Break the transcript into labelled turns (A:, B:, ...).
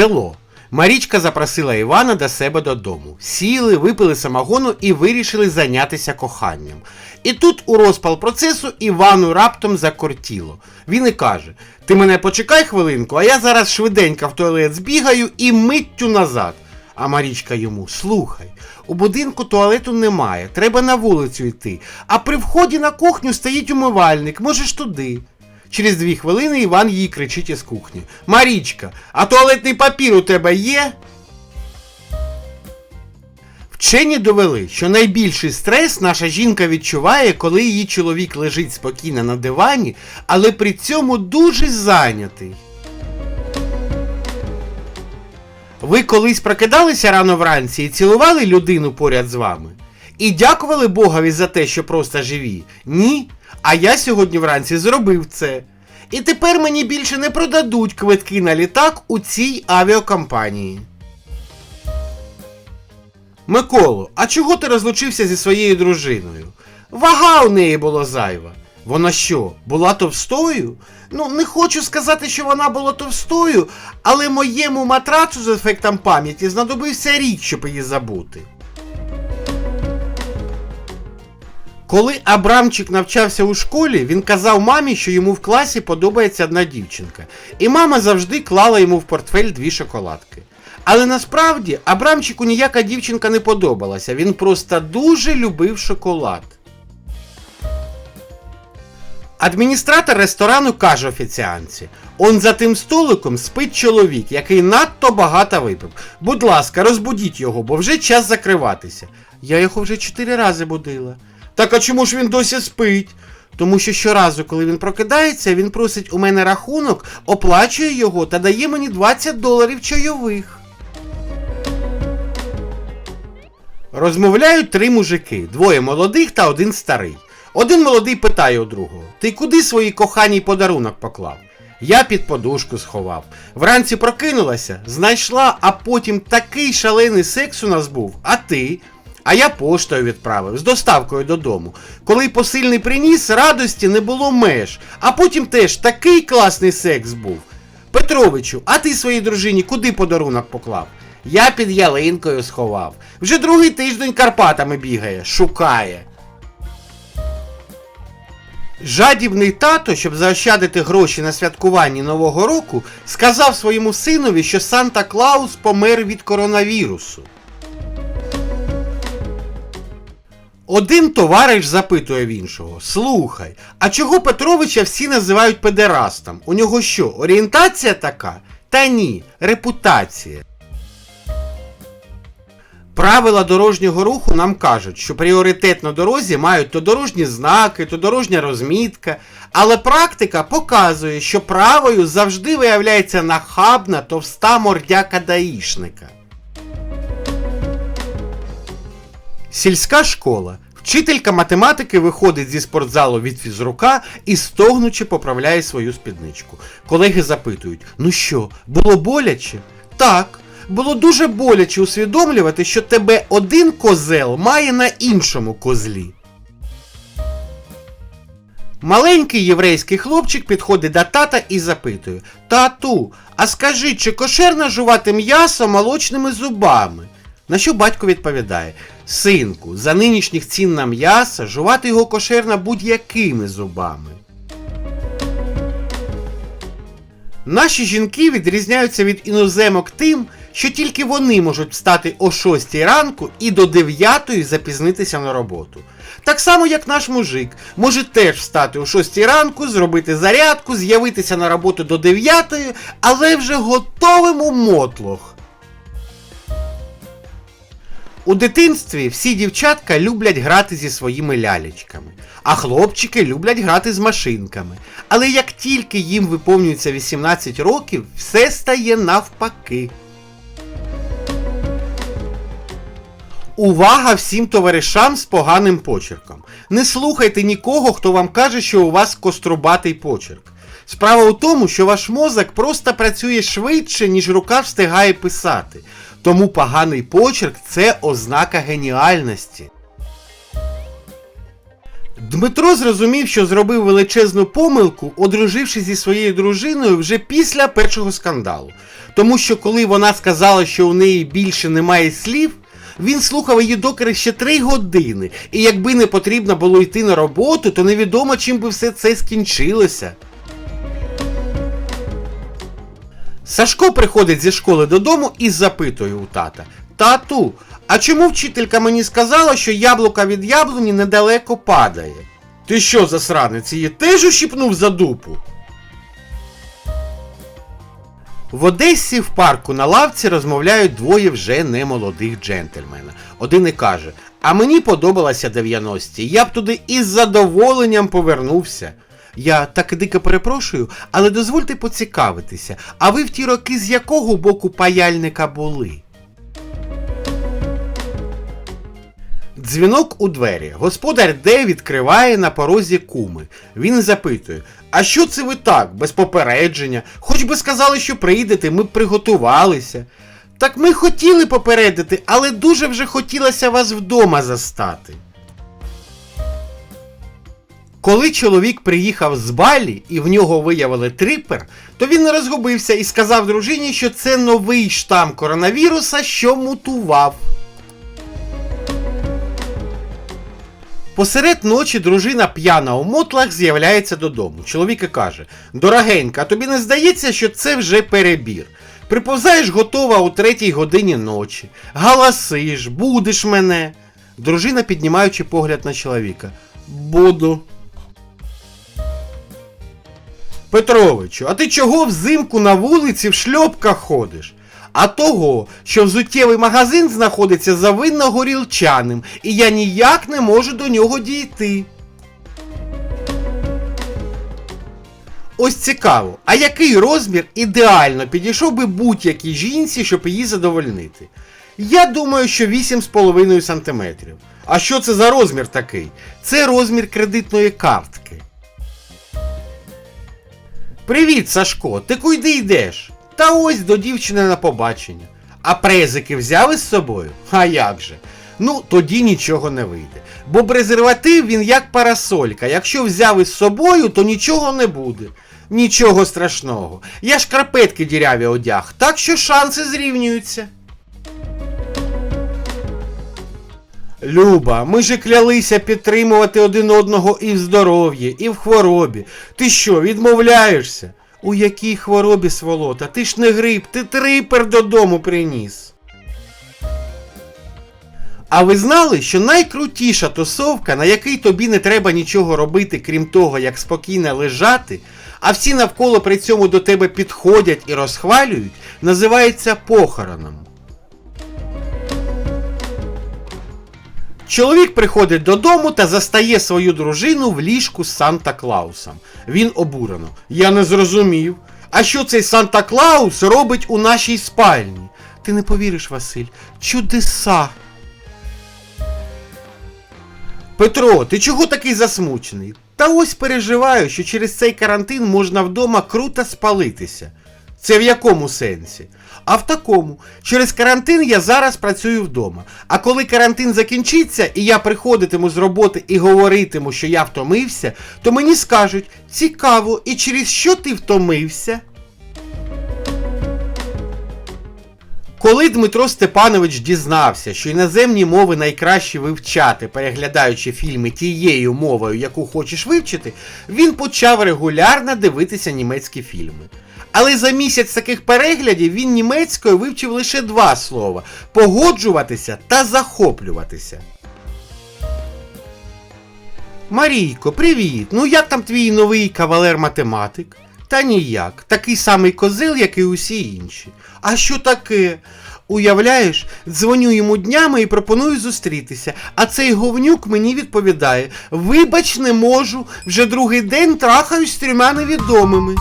A: Село. Марічка запросила Івана до себе додому. Сіли, випили самогону і вирішили зайнятися коханням. І тут у розпал процесу Івану раптом закортіло. Він і каже: Ти мене почекай хвилинку, а я зараз швиденько в туалет збігаю і миттю назад. А Марічка йому слухай, у будинку туалету немає, треба на вулицю йти. А при вході на кухню стоїть умивальник, можеш туди. Через дві хвилини Іван їй кричить із кухні: Марічка, а туалетний папір у тебе є? Вчені довели, що найбільший стрес наша жінка відчуває, коли її чоловік лежить спокійно на дивані, але при цьому дуже зайнятий. Ви колись прокидалися рано вранці і цілували людину поряд з вами? І дякували Богові за те, що просто живі? Ні. А я сьогодні вранці зробив це. І тепер мені більше не продадуть квитки на літак у цій авіакомпанії. Миколо, а чого ти розлучився зі своєю дружиною? Вага у неї була зайва. Вона що, була товстою? Ну, не хочу сказати, що вона була товстою, але моєму матрацу з ефектом пам'яті знадобився рік, щоб її забути. Коли Абрамчик навчався у школі, він казав мамі, що йому в класі подобається одна дівчинка, і мама завжди клала йому в портфель дві шоколадки. Але насправді Абрамчику ніяка дівчинка не подобалася, він просто дуже любив шоколад. Адміністратор ресторану каже офіціанці: Он за тим столиком спить чоловік, який надто багато випив. Будь ласка, розбудіть його, бо вже час закриватися. Я його вже чотири рази будила. Так а чому ж він досі спить? Тому що щоразу, коли він прокидається, він просить у мене рахунок, оплачує його та дає мені 20 доларів чайових. Розмовляють три мужики, двоє молодих та один старий. Один молодий питає у другого: Ти куди своїй коханій подарунок поклав? Я під подушку сховав. Вранці прокинулася, знайшла, а потім такий шалений секс у нас був. А ти? А я поштою відправив з доставкою додому. Коли посильний приніс, радості не було меж, а потім теж такий класний секс був. Петровичу, а ти своїй дружині куди подарунок поклав? Я під ялинкою сховав. Вже другий тиждень Карпатами бігає, шукає. Жадібний тато, щоб заощадити гроші на святкуванні Нового року, сказав своєму синові, що Санта Клаус помер від коронавірусу. Один товариш запитує в іншого: Слухай, а чого Петровича всі називають педерастом? У нього що, орієнтація така? Та ні, репутація. Правила дорожнього руху нам кажуть, що пріоритет на дорозі мають то дорожні знаки, то дорожня розмітка, але практика показує, що правою завжди виявляється нахабна товста мордяка даїшника. Сільська школа. Вчителька математики виходить зі спортзалу від фізрука і стогнучи поправляє свою спідничку. Колеги запитують: ну що, було боляче? Так. Було дуже боляче усвідомлювати, що тебе один козел має на іншому козлі. Маленький єврейський хлопчик підходить до тата і запитує: Тату, а скажи, чи кошерно жувати м'ясо молочними зубами? На що батько відповідає: Синку, за нинішніх цін на м'ясо жувати його кошерно будь-якими зубами. Наші жінки відрізняються від іноземок тим, що тільки вони можуть встати о 6 ранку і до 9 запізнитися на роботу. Так само, як наш мужик може теж встати о 6 ранку, зробити зарядку, з'явитися на роботу до 9, але вже готовим у мотлох. У дитинстві всі дівчатка люблять грати зі своїми лялечками, а хлопчики люблять грати з машинками. Але як тільки їм виповнюється 18 років, все стає навпаки. Увага всім товаришам з поганим почерком. Не слухайте нікого, хто вам каже, що у вас кострубатий почерк. Справа у тому, що ваш мозок просто працює швидше, ніж рука встигає писати. Тому поганий почерк це ознака геніальності. Дмитро зрозумів, що зробив величезну помилку, одружившись зі своєю дружиною вже після першого скандалу. Тому що коли вона сказала, що у неї більше немає слів, він слухав її докери ще три години, і якби не потрібно було йти на роботу, то невідомо чим би все це скінчилося. Сашко приходить зі школи додому і запитує у тата: Тату, а чому вчителька мені сказала, що яблука від яблуні недалеко падає? Ти що, засранець, її теж ущипнув за дупу? В Одесі в парку на лавці розмовляють двоє вже немолодих джентльмена. Один і каже: А мені подобалося 90-ті, я б туди із задоволенням повернувся. Я так дико перепрошую, але дозвольте поцікавитися, а ви в ті роки з якого боку паяльника були? Дзвінок у двері. Господар Д відкриває на порозі куми. Він запитує: А що це ви так, без попередження? Хоч би сказали, що прийдете, ми б приготувалися. Так ми хотіли попередити, але дуже вже хотілося вас вдома застати. Коли чоловік приїхав з Балі і в нього виявили трипер, то він розгубився і сказав дружині, що це новий штам коронавіруса, що мутував. Посеред ночі дружина п'яна у мотлах з'являється додому. Чоловік і каже: Дорогенька, тобі не здається, що це вже перебір. Приповзаєш готова у третій годині ночі, галасиш, будеш мене. Дружина, піднімаючи погляд на чоловіка. Буду. Петровичу, а ти чого взимку на вулиці в шльопках ходиш? А того, що взуттєвий магазин знаходиться за винно-горілчаним, і я ніяк не можу до нього дійти. Ось цікаво, а який розмір ідеально підійшов би будь-якій жінці, щоб її задовольнити? Я думаю, що 8,5 см. А що це за розмір такий? Це розмір кредитної картки. Привіт, Сашко, ти куди йдеш? Та ось до дівчини на побачення. А презики взяли з собою? А як же? Ну, тоді нічого не вийде. Бо презерватив він як парасолька. Якщо взяв із собою, то нічого не буде. Нічого страшного. Я ж крапетки діряві одяг, так що шанси зрівнюються. Люба, ми же клялися підтримувати один одного і в здоров'ї, і в хворобі. Ти що, відмовляєшся? У якій хворобі, сволота? Ти ж не гриб, ти трипер додому приніс. А ви знали, що найкрутіша тусовка, на якій тобі не треба нічого робити, крім того, як спокійно лежати, а всі навколо при цьому до тебе підходять і розхвалюють, називається похороном. Чоловік приходить додому та застає свою дружину в ліжку з Санта Клаусом. Він обурено. Я не зрозумів. А що цей Санта Клаус робить у нашій спальні? Ти не повіриш, Василь. Чудеса. Петро, ти чого такий засмучений? Та ось переживаю, що через цей карантин можна вдома круто спалитися. Це в якому сенсі? А в такому, через карантин я зараз працюю вдома. А коли карантин закінчиться і я приходитиму з роботи і говоритиму, що я втомився, то мені скажуть: цікаво, і через що ти втомився? Коли Дмитро Степанович дізнався, що іноземні мови найкраще вивчати, переглядаючи фільми тією мовою, яку хочеш вивчити, він почав регулярно дивитися німецькі фільми. Але за місяць таких переглядів він німецькою вивчив лише два слова погоджуватися та захоплюватися. Марійко, привіт! Ну як там твій новий кавалер-математик? Та ніяк, такий самий козил, як і усі інші. А що таке? Уявляєш, дзвоню йому днями і пропоную зустрітися, а цей говнюк мені відповідає: Вибач, не можу, вже другий день трахаюсь з трьома невідомими.